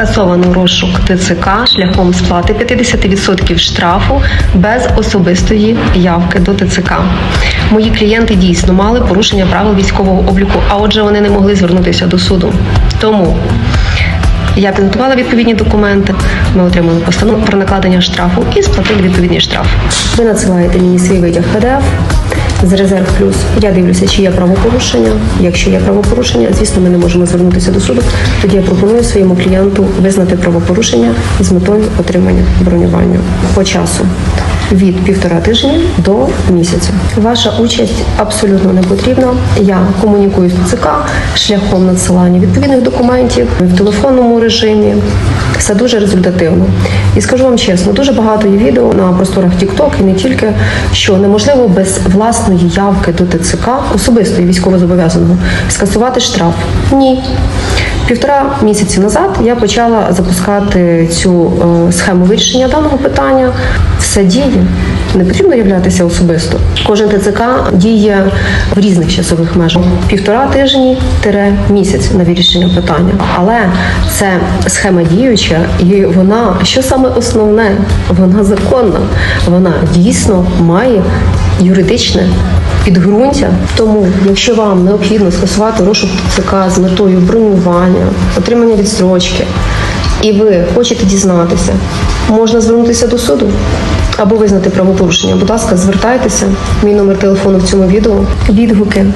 Скасовано розшук ТЦК шляхом сплати 50% штрафу без особистої явки до ТЦК. Мої клієнти дійсно мали порушення правил військового обліку, а отже, вони не могли звернутися до суду. Тому я підготувала відповідні документи. Ми отримали постанову про накладення штрафу і сплатили відповідний штраф. Ви надсилаєте мені свій витяг PDF з резерв плюс. Я дивлюся, чи є правопорушення. Якщо є правопорушення, звісно, ми не можемо звернутися до суду. Тоді я пропоную своєму клієнту визнати правопорушення з метою отримання бронювання по часу. Від півтора тижня до місяця. Ваша участь абсолютно не потрібна. Я комунікую з ТЦК шляхом надсилання відповідних документів в телефонному режимі. Все дуже результативно. І скажу вам чесно, дуже багато є відео на просторах TikTok і не тільки, що неможливо без власної явки до ТЦК, особистої військовозобов'язаного, скасувати штраф. Ні. Півтора місяці назад я почала запускати цю е, схему вирішення даного питання. Все діє. Не потрібно являтися особисто. Кожен ТЦК діє в різних часових межах. Півтора тижні тире місяць на вирішення питання. Але це схема діюча, і вона, що саме основне, вона законна. Вона дійсно має юридичне підґрунтя. Тому, якщо вам необхідно скасувати розшук ЦК з метою бронювання, отримання відстрочки, і ви хочете дізнатися, можна звернутися до суду або визнати правопорушення. Будь ласка, звертайтеся. Мій номер телефону в цьому відео. Відгуки.